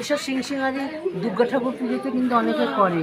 এসব সিং সিংসিঙারি দুর্গা ঠাকুর পুজোতে কিন্তু অনেকে করে।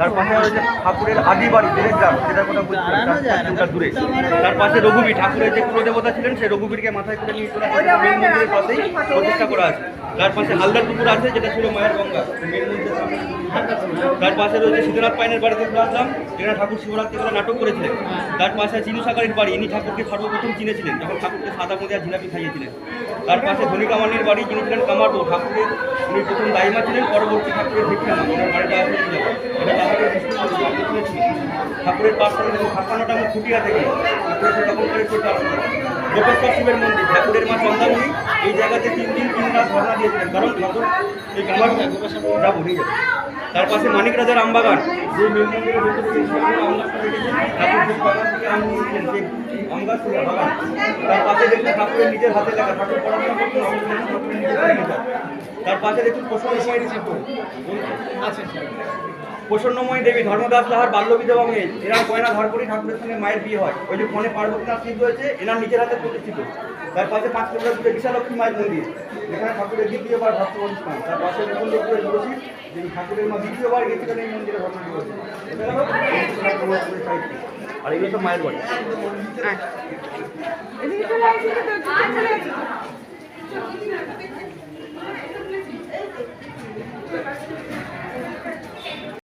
তার পাশে রয়েছে ঠাকুরের আদি বাড়ি দিনের গ্রাম কথা বলছিলাম তার দূরে। তার পাশে রঘুবীর ঠাকুরের যে কুলদেবতা ছিলেন সেই রঘুবীরকে মাথায় করে নিয়ে চলে আসা মেন মন্দিরের পাশেই প্রতিষ্ঠা করা আছে। তার পাশে হালদার পুকুর আছে যেটা ছিল মায়ের গঙ্গা। মেন মন্দিরের তার পাশে রয়েছে পাইনের বাড়িতে ঘুরে আসলাম যেখানে ঠাকুর শিবরাত্রি করে নাটক করেছিলেন। তার পাশে চিনু সাকারের বাড়ি ইনি ঠাকুরকে সর্বপ্রথম চিনেছিলেন যখন ঠাকুরকে সাদা মধ্যে জিলাপি খাইয়েছিলেন। তার পাশে ধনী কামানির বাড়ি যিনি ছিলেন কামারো ঠাকুরের উনি প্রথম দাইমা ছিলেন পরবর্তী ঠাকুরের ভিক্ষা ঠাকুরের পাশ ফাঁকানোটা আমার খুঁটিয়া থেকে, ঠাকুরের তখন করে আসলে গোপেশ্বর শিবের মন্দির, ঠাকুরের মা চন্দামণি, এই জায়গাতে তিন দিন তিন রাত ধর্ণা দিয়েছিলেন। কারণ ঠাকুর, এই কামার যাব, নিয়ে যাব। তার পাশে মানিক রাজার আমবাগান। তার পাশে দেখুন ঠাকুরের নিজের হাতে লেখা ঠাকুর পড়াশোনা লেখা। তার পাশে দেখুন পশু চিত্র প্রসন্নময়ী দেবী, ধর্মদাস লাহার বাল্য বিধবা মেয়ে এনার গয়না ধার করে ঠাকুরের সঙ্গে মায়ের বিয়ে হয়। ওই যে ফোনে পার্বতীনাথ শিব রয়েছে এনার নিজের হাতে প্রতিষ্ঠিত। তার পাশে পাঁচ কিলোমিটার দূরে বিশালক্ষ্মী মায়ের মন্দির। যেখানে ঠাকুরের দ্বিতীয়বার ভক্ত অনুষ্ঠান। তার পাশে মুকুন্দপুরের তুলসী, যিনি ঠাকুরের মা দ্বিতীয়বার গেছিলেন এই মন্দিরে আর এগুলো তো মায়ের বাড়ি